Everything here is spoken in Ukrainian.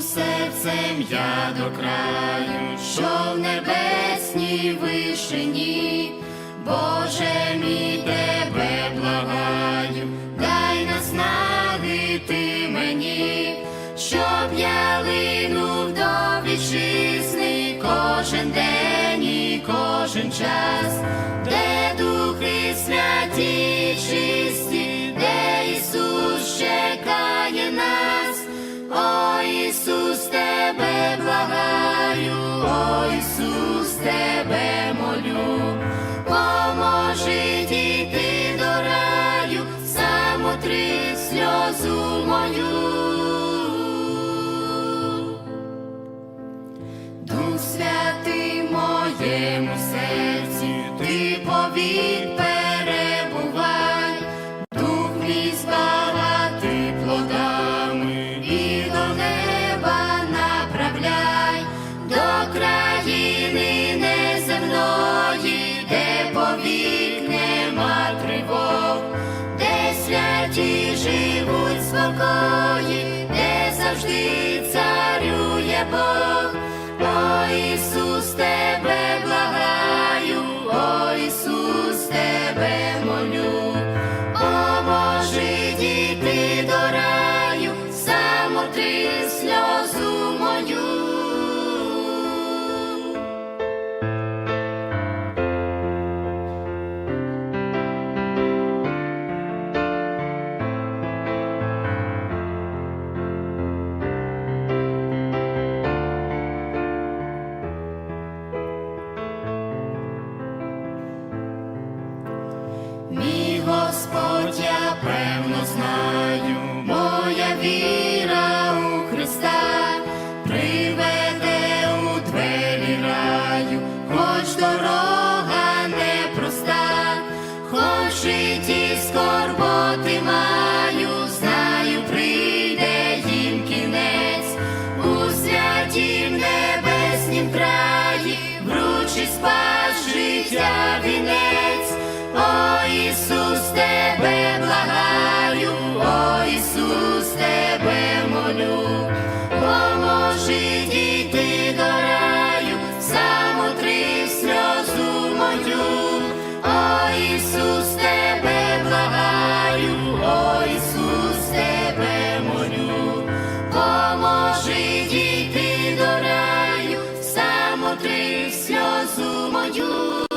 серцем я до краю, що в небесній вишині, Боже мій тебе благаю, дай наснаги ти мені, щоб я линув до вітчизни кожен день і кожен час, де духи святі святий моєму серці, ти повік перебувай, дух мій збагати плодами і до неба направляй, до країни неземної, де повік нема тривог, де святі живуть спокої, де завжди царює Бог. Житті скорботи маю, you.